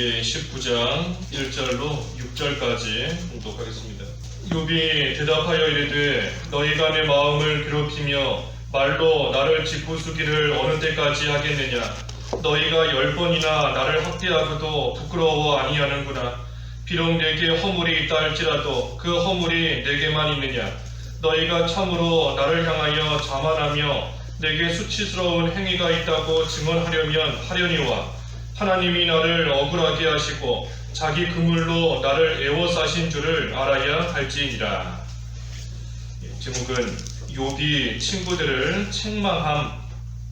욥기 19장 1절로 6절까지 공독하겠습니다. 욥이 대답하여 이르되 너희가 내 마음을 괴롭히며 말로 나를 짓부수기를 어느 때까지 하겠느냐? 너희가 열 번이나 나를 학대하고도 부끄러워 아니하는구나. 비록 내게 허물이 있다 할지라도 그 허물이 내게만 있느냐? 너희가 참으로 나를 향하여 자만하며 내게 수치스러운 행위가 있다고 증언하려면 하려니와 하나님이 나를 억울하게 하시고 자기 그물로 나를 애워싸신 줄을 알아야 할지니라. 예, 제목은 욥이 친구들을 책망함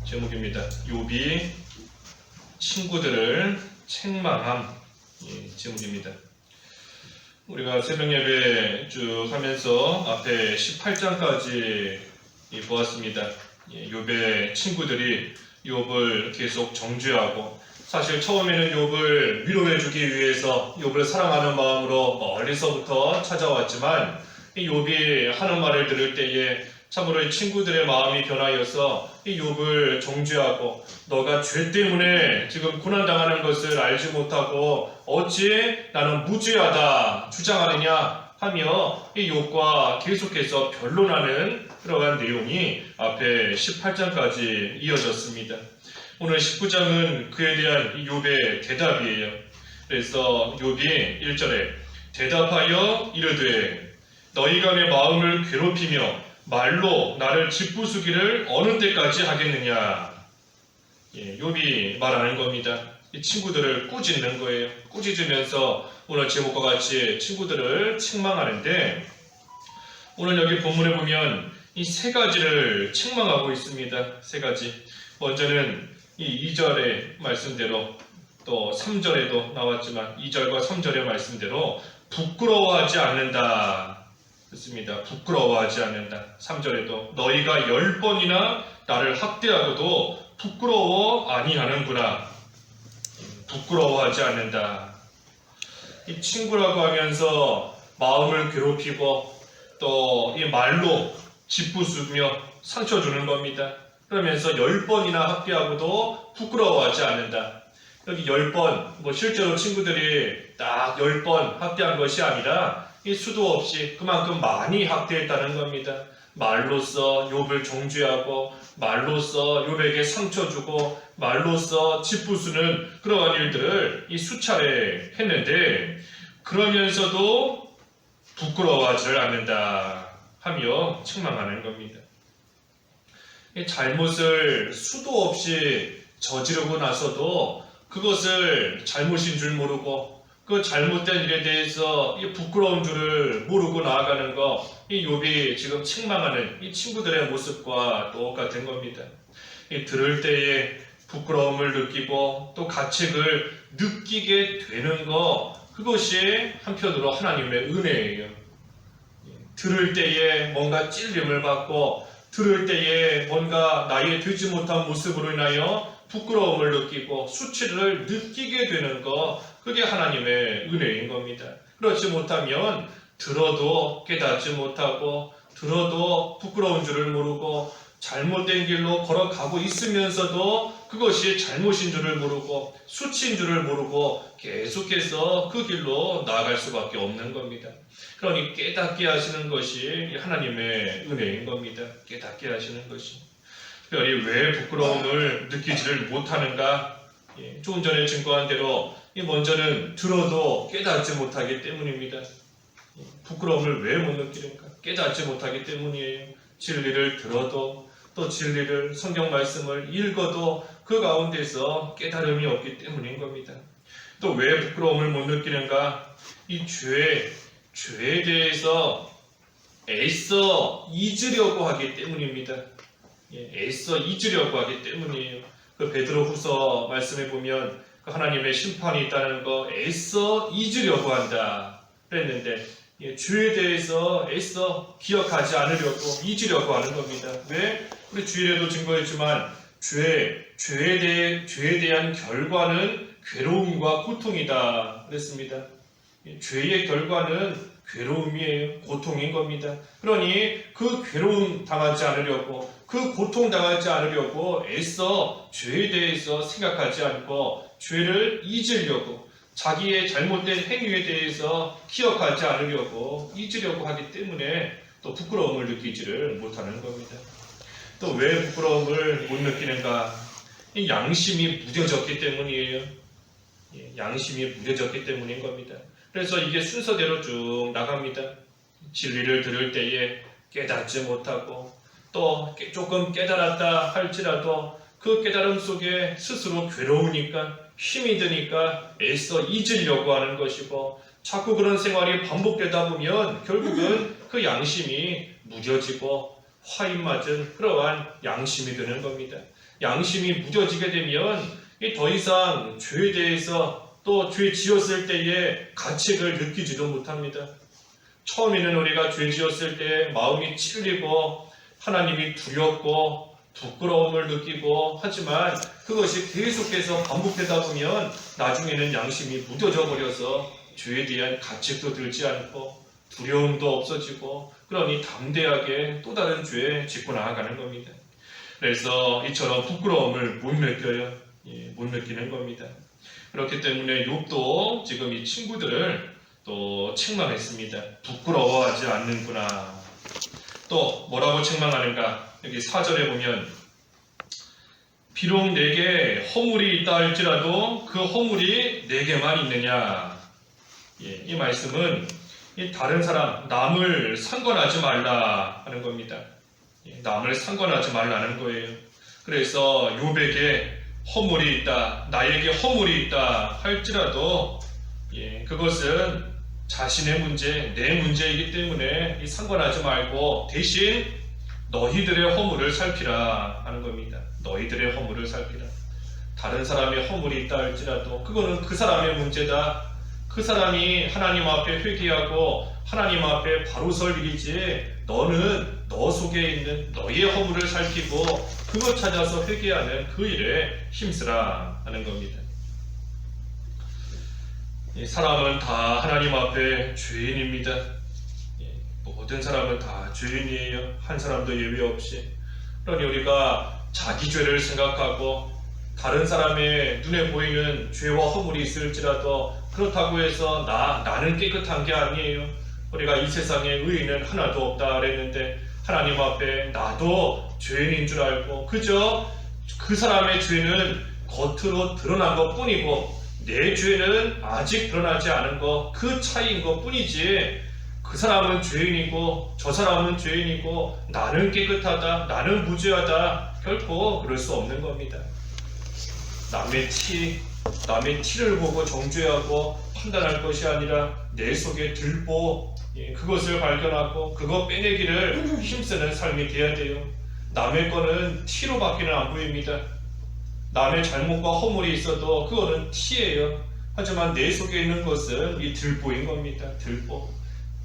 제목입니다. 욥이 친구들을 책망함 예, 제목입니다. 우리가 새벽 예배 쭉 하면서 앞에 18장까지 보았습니다. 예, 욥의 친구들이 욥을 계속 정죄하고 사실 처음에는 욥을 위로해주기 위해서 욥을 사랑하는 마음으로 멀리서부터 찾아왔지만 이 욥이 하는 말을 들을 때에 참으로 이 친구들의 마음이 변하여서 이 욥을 정죄하고 너가 죄 때문에 지금 고난 당하는 것을 알지 못하고 어찌 나는 무죄하다 주장하느냐 하며 이 욥과 계속해서 변론하는 그러한 내용이 앞에 18장까지 이어졌습니다. 오늘 19장은 그에 대한 이 욥의 대답이에요. 그래서 욥이 1절에 대답하여 이르되 너희가 내 마음을 괴롭히며 말로 나를 짓부수기를 어느 때까지 하겠느냐. 예, 욥이 말하는 겁니다. 이 친구들을 꾸짖는 거예요. 꾸짖으면서 오늘 제목과 같이 친구들을 책망하는데 오늘 여기 본문에 보면 이 세 가지를 책망하고 있습니다. 세 가지. 먼저는 이 2절의 말씀대로 또 3절에도 나왔지만 2절과 3절의 말씀대로 부끄러워하지 않는다. 그렇습니다. 부끄러워하지 않는다. 3절에도 너희가 열 번이나 나를 학대하고도 부끄러워 아니하는구나. 부끄러워하지 않는다. 이 친구라고 하면서 마음을 괴롭히고 또 이 말로 짓부수며 상처 주는 겁니다. 그러면서 열 번이나 학대하고도 부끄러워하지 않는다. 여기 열 번, 뭐 실제로 친구들이 딱열번 학대한 것이 아니라 이 수도 없이 그만큼 많이 학대했다는 겁니다. 말로써 욥을 정죄하고 말로써 욥에게 상처 주고 말로써 짓부수는 그러한 일들을 이 수차례 했는데 그러면서도 부끄러워하지 않는다 하며 책망하는 겁니다. 이 잘못을 수도 없이 저지르고 나서도 그것을 잘못인 줄 모르고 그 잘못된 일에 대해서 이 부끄러운 줄을 모르고 나아가는 거, 이 욥이 지금 책망하는 이 친구들의 모습과 똑같은 겁니다. 이 들을 때에 부끄러움을 느끼고 또 가책을 느끼게 되는 거, 그것이 한편으로 하나님의 은혜예요. 들을 때에 뭔가 찔림을 받고 들을 때에 뭔가 나의 되지 못한 모습으로 인하여 부끄러움을 느끼고 수치를 느끼게 되는 것, 그게 하나님의 은혜인 겁니다. 그렇지 못하면 들어도 깨닫지 못하고 들어도 부끄러운 줄을 모르고 잘못된 길로 걸어가고 있으면서도 그것이 잘못인 줄을 모르고 수치인 줄을 모르고 계속해서 그 길로 나아갈 수밖에 없는 겁니다. 그러니 깨닫게 하시는 것이 하나님의 은혜인 겁니다. 깨닫게 하시는 것이. 특별히 왜 부끄러움을 느끼지를 못하는가? 예, 조금 전에 증거한 대로 이 먼저는 들어도 깨닫지 못하기 때문입니다. 예, 부끄러움을 왜 못 느끼는가? 깨닫지 못하기 때문이에요. 진리를 들어도 또 진리를 성경 말씀을 읽어도 그 가운데서 깨달음이 없기 때문인 겁니다. 또 왜 부끄러움을 못 느끼는가? 이 죄, 죄에 대해서 애써 잊으려고 하기 때문입니다. 예, 애써 잊으려고 하기 때문이에요. 그 베드로 후서 말씀에 보면 그 하나님의 심판이 있다는 거 애써 잊으려고 한다 그랬는데 예, 죄에 대해서 애써 기억하지 않으려고 잊으려고 하는 겁니다. 왜? 우리 주일에도 증거했지만 죄, 죄에 대해 죄에 대한 결과는 괴로움과 고통이다 그랬습니다. 예, 죄의 결과는 괴로움이에요. 고통인 겁니다. 그러니 그 괴로움 당하지 않으려고 그 고통 당하지 않으려고 애써 죄에 대해서 생각하지 않고 죄를 잊으려고 자기의 잘못된 행위에 대해서 기억하지 않으려고 잊으려고 하기 때문에 또 부끄러움을 느끼지를 못하는 겁니다. 또 왜 부끄러움을 못 느끼는가? 이 양심이 무뎌졌기 때문이에요. 예, 양심이 무뎌졌기 때문인 겁니다. 그래서 이게 순서대로 쭉 나갑니다. 진리를 들을 때에 깨닫지 못하고 또 깨- 조금 깨달았다 할지라도 그 깨달음 속에 스스로 괴로우니까 힘이 드니까 애써 잊으려고 하는 것이고 자꾸 그런 생활이 반복되다 보면 결국은 그 양심이 무뎌지고 화인 맞은 그러한 양심이 되는 겁니다. 양심이 무뎌지게 되면 이더 이상 죄에 대해서 또 죄 지었을 때의 가책을 느끼지도 못합니다. 처음에는 우리가 죄 지었을 때 마음이 찔리고 하나님이 두렵고 부끄러움을 느끼고 하지만 그것이 계속해서 반복되다 보면 나중에는 양심이 무뎌져 버려서 죄에 대한 가책도 들지 않고 두려움도 없어지고 그러니 담대하게 또 다른 죄에 짓고 나아가는 겁니다. 그래서 이처럼 부끄러움을 못 느껴요. 예, 못 느끼는 겁니다. 그렇기 때문에 욥도 지금 이 친구들을 또 책망했습니다. 부끄러워하지 않는구나. 또 뭐라고 책망하는가? 여기 4절에 보면 비록 내게 허물이 있다 할지라도 그 허물이 내게만 있느냐. 예, 이 말씀은 이 다른 사람 남을 상관하지 말라 하는 겁니다. 예, 남을 상관하지 말라는 거예요. 그래서 욥에게 허물이 있다, 나에게 허물이 있다 할지라도 예, 그것은 자신의 문제, 내 문제이기 때문에 이 상관하지 말고 대신 너희들의 허물을 살피라 하는 겁니다. 너희들의 허물을 살피라. 다른 사람의 허물이 있다 할지라도 그거는 그 사람의 문제다. 그 사람이 하나님 앞에 회개하고 하나님 앞에 바로 설 일이지 너는 너 속에 있는 너의 허물을 살피고 그것 찾아서 회개하는 그 일에 힘쓰라 하는 겁니다. 이 사람은 다 하나님 앞에 죄인입니다. 예, 모든 사람은 다 죄인이에요. 한 사람도 예외 없이. 그러니 우리가 자기 죄를 생각하고 다른 사람의 눈에 보이는 죄와 허물이 있을지라도 그렇다고 해서 나 나는 깨끗한 게 아니에요. 우리가 이 세상에 의인은 하나도 없다 그랬는데 하나님 앞에 나도 죄인인 줄 알고 그저 그 사람의 죄는 겉으로 드러난 것 뿐이고 내 죄는 아직 드러나지 않은 것 그 차이인 것 뿐이지 그 사람은 죄인이고 저 사람은 죄인이고 나는 깨끗하다 나는 무죄하다 결코 그럴 수 없는 겁니다. 남의 티, 남의 티를 보고 정죄하고 판단할 것이 아니라 내 속에 들보 예, 그것을 발견하고 그거 빼내기를 힘쓰는 삶이 돼야 돼요. 남의 거는 티로 밖에는 안 보입니다. 남의 잘못과 허물이 있어도 그거는 티예요. 하지만 내 속에 있는 것은 이 들보인 겁니다. 들보.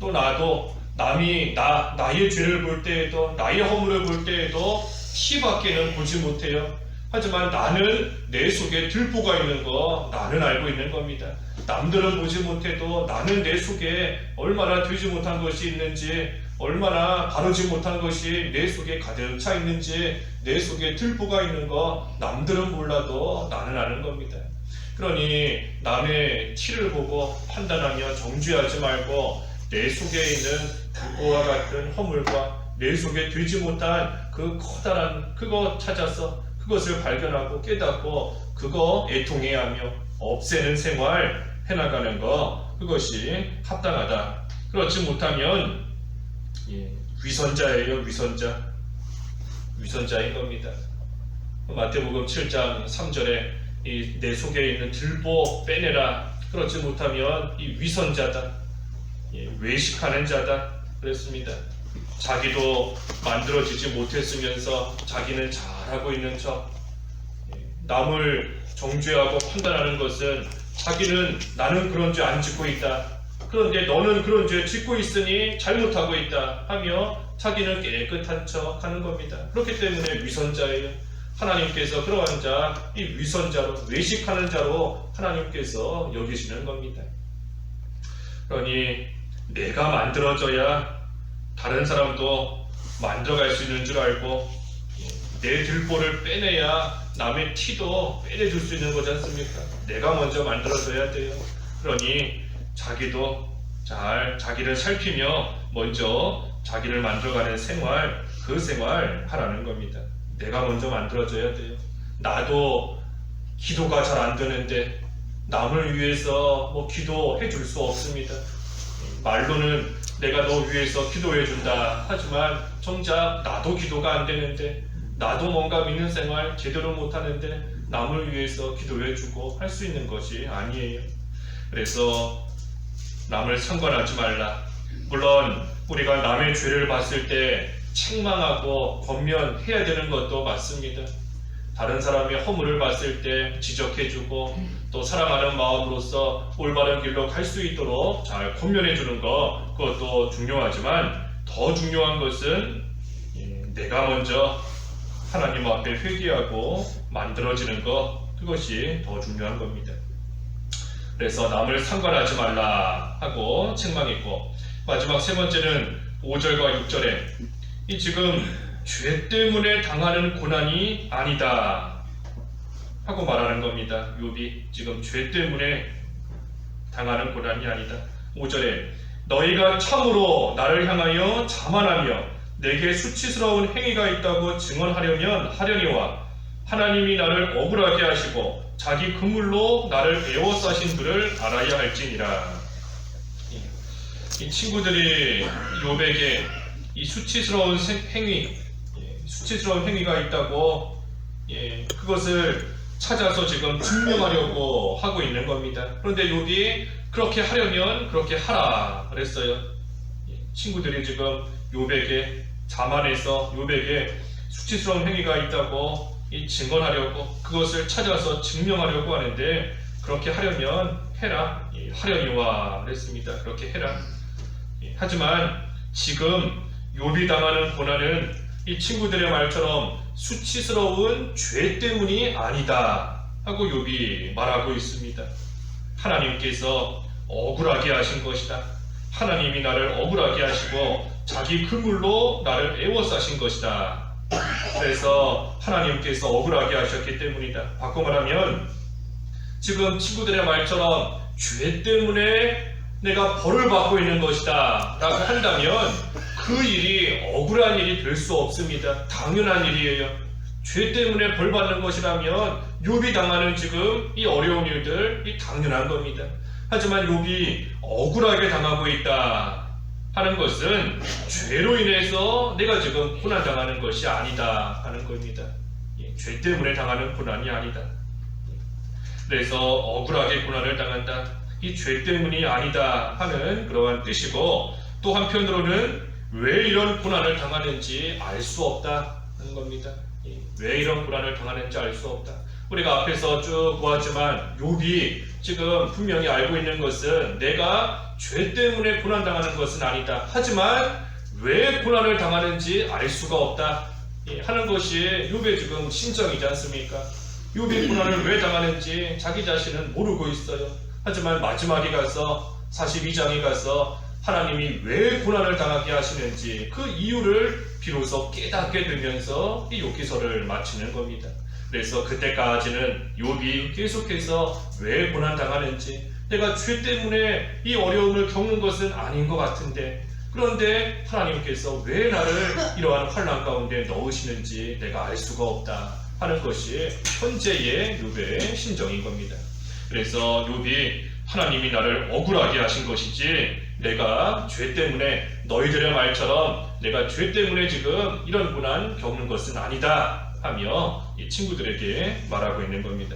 또 나도 남이 나 나의 죄를 볼 때에도 나의 허물을 볼 때에도 티밖에는 보지 못해요. 하지만 나는 내 속에 들보가 있는 거 나는 알고 있는 겁니다. 남들은 보지 못해도 나는 내 속에 얼마나 되지 못한 것이 있는지 얼마나 바르지 못한 것이 내 속에 가득 차 있는지 내 속에 들보가 있는 거 남들은 몰라도 나는 아는 겁니다. 그러니 남의 티를 보고 판단하며 정죄하지 말고 내 속에 있는 들보와 같은 허물과 내 속에 되지 못한 그 커다란 그거 찾아서 그것을 발견하고 깨닫고 그거 애통해하며 없애는 생활 해나가는 거 그것이 합당하다. 그렇지 못하면 예, 위선자예요 위선자 위선자인 겁니다. 마태복음 7장 3절에 이내 속에 있는 들보 빼내라 그렇지 못하면 이 위선자다 예, 외식하는 자다 그랬습니다. 자기도 만들어지지 못했으면서 자기는 잘하고 있는 척 예, 남을 정죄하고 판단하는 것은 자기는 나는 그런 죄 안 짓고 있다. 그런데 너는 그런 죄 짓고 있으니 잘못하고 있다 하며 자기는 깨끗한 척 하는 겁니다. 그렇기 때문에 위선자예요. 하나님께서 그러한 자, 이 위선자로, 외식하는 자로 하나님께서 여기시는 겁니다. 그러니 내가 만들어져야 다른 사람도 만들어갈 수 있는 줄 알고 내 들보를 빼내야 남의 티도 빼내줄 수 있는 거지 않습니까? 내가 먼저 만들어줘야 돼요. 그러니 자기도 잘 자기를 살피며 먼저 자기를 만들어가는 생활 그 생활 하라는 겁니다. 내가 먼저 만들어줘야 돼요. 나도 기도가 잘 안 되는데 남을 위해서 뭐 기도해 줄 수 없습니다. 말로는 내가 너 위해서 기도해 준다. 하지만 정작 나도 기도가 안 되는데 나도 뭔가 믿는 생활 제대로 못 하는데 남을 위해서 기도해 주고 할 수 있는 것이 아니에요. 그래서 남을 상관하지 말라. 물론 우리가 남의 죄를 봤을 때 책망하고 권면해야 되는 것도 맞습니다. 다른 사람의 허물을 봤을 때 지적해주고 또 사랑하는 마음으로서 올바른 길로 갈 수 있도록 잘 권면해주는 것 그것도 중요하지만 더 중요한 것은 예, 내가 먼저 하나님 앞에 회개하고 만들어지는 것 그것이 더 중요한 겁니다. 그래서 남을 상관하지 말라 하고 책망했고 마지막 세 번째는 5절과 6절에 이 지금 죄 때문에 당하는 고난이 아니다 하고 말하는 겁니다. 욥이 지금 죄 때문에 당하는 고난이 아니다. 5절에 너희가 참으로 나를 향하여 자만하며 내게 수치스러운 행위가 있다고 증언하려면 하려니와 하나님이 나를 억울하게 하시고 자기 그물로 나를 에워싸신 줄을 알아야 할지니라. 이 친구들이 욥에게 이 수치스러운 생- 행위, 예, 수치스러운 행위가 있다고 예, 그것을 찾아서 지금 증명하려고 하고 있는 겁니다. 그런데 욥이 그렇게 하려면 그렇게 하라 그랬어요. 예, 친구들이 지금 욥에게 자만해서 욥에게 수치스러운 행위가 있다고 이 증언하려고 그것을 찾아서 증명하려고 하는데 그렇게 하려면 해라 예, 하려니와 그랬습니다. 그렇게 해라. 예, 하지만 지금 욥이 당하는 고난은 이 친구들의 말처럼 수치스러운 죄 때문이 아니다 하고 욥이 말하고 있습니다. 하나님께서 억울하게 하신 것이다. 하나님이 나를 억울하게 하시고 자기 그물로 나를 애워싸신 것이다. 그래서 하나님께서 억울하게 하셨기 때문이다. 바꿔 말하면 지금 친구들의 말처럼 죄 때문에 내가 벌을 받고 있는 것이다 라고 한다면 그 일이 억울한 일이 될 수 없습니다. 당연한 일이에요. 죄 때문에 벌 받는 것이라면 욥이 당하는 지금 이 어려운 일들 이 당연한 겁니다. 하지만 욥이 억울하게 당하고 있다 하는 것은 죄로 인해서 내가 지금 고난 당하는 것이 아니다 하는 겁니다. 예, 죄 때문에 당하는 고난이 아니다. 그래서 억울하게 고난을 당한다. 이 죄 때문이 아니다 하는 그러한 뜻이고 또 한편으로는 왜 이런 고난을 당하는지 알 수 없다 하는 겁니다. 예, 왜 이런 고난을 당하는지 알 수 없다. 우리가 앞에서 쭉 보았지만 욥이 지금 분명히 알고 있는 것은 내가 죄 때문에 고난 당하는 것은 아니다. 하지만 왜 고난을 당하는지 알 수가 없다 예, 하는 것이 욥의 지금 심정이지 않습니까? 욥이 고난을 왜 당하는지 자기 자신은 모르고 있어요. 하지만 마지막에 가서 42장에 가서 하나님이 왜 고난을 당하게 하시는지 그 이유를 비로소 깨닫게 되면서 이 욥기서를 마치는 겁니다. 그래서 그때까지는 욥이 계속해서 왜 고난 당하는지 내가 죄 때문에 이 어려움을 겪는 것은 아닌 것 같은데 그런데 하나님께서 왜 나를 이러한 환란 가운데 넣으시는지 내가 알 수가 없다 하는 것이 현재의 욥의 심정인 겁니다. 그래서 욥이 하나님이 나를 억울하게 하신 것이지 내가 죄 때문에 너희들의 말처럼 내가 죄 때문에 지금 이런 고난 겪는 것은 아니다 하며 이 친구들에게 말하고 있는 겁니다.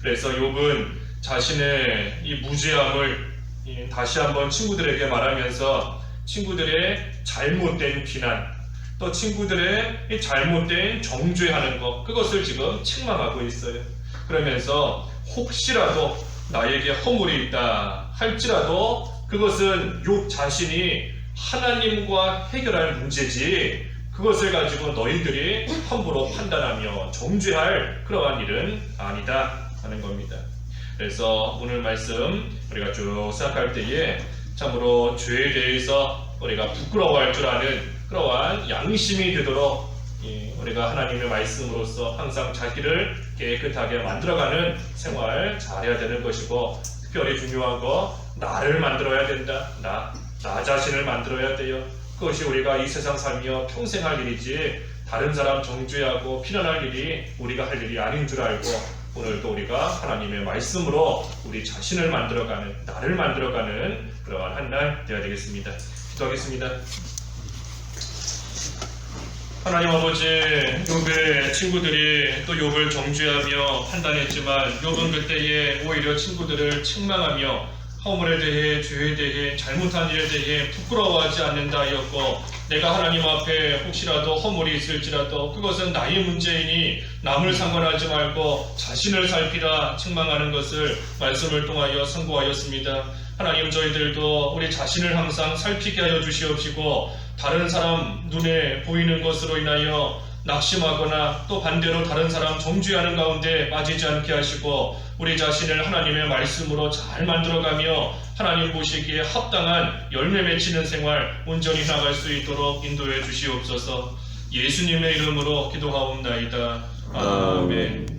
그래서 욥은 자신의 이 무죄함을 이 다시 한번 친구들에게 말하면서 친구들의 잘못된 비난 또 친구들의 이 잘못된 정죄하는 것 그것을 지금 책망하고 있어요. 그러면서 혹시라도 나에게 허물이 있다 할지라도 그것은 욥 자신이 하나님과 해결할 문제지 그것을 가지고 너희들이 함부로 판단하며 정죄할 그러한 일은 아니다 하는 겁니다. 그래서 오늘 말씀 우리가 쭉 생각할 때에 참으로 죄에 대해서 우리가 부끄러워할 줄 아는 그러한 양심이 되도록 예, 우리가 하나님의 말씀으로서 항상 자기를 깨끗하게 만들어가는 생활 잘해야 되는 것이고 특별히 중요한 거 나를 만들어야 된다. 나, 나 자신을 만들어야 돼요. 그것이 우리가 이 세상 살며 평생 할 일이지 다른 사람 정죄하고 피난할 일이 우리가 할 일이 아닌 줄 알고 오늘도 우리가 하나님의 말씀으로 우리 자신을 만들어가는 나를 만들어가는 그러한 한 날 되어야 되겠습니다. 기도하겠습니다. 하나님 아버지, 욥의 친구들이 또 욥을 정죄하며 판단했지만 욥은 그때에 오히려 친구들을 책망하며 허물에 대해 죄에 대해 잘못한 일에 대해 부끄러워하지 않는다 하였고 내가 하나님 앞에 혹시라도 허물이 있을지라도 그것은 나의 문제이니 남을 상관하지 말고 자신을 살피라 책망하는 것을 말씀을 통하여 선고하였습니다. 하나님 저희들도 우리 자신을 항상 살피게 하여 주시옵시고 다른 사람 눈에 보이는 것으로 인하여 낙심하거나 또 반대로 다른 사람 정죄하는 가운데 빠지지 않게 하시고 우리 자신을 하나님의 말씀으로 잘 만들어가며 하나님 보시기에 합당한 열매 맺히는 생활 온전히 나갈 수 있도록 인도해 주시옵소서 예수님의 이름으로 기도하옵나이다. 아멘.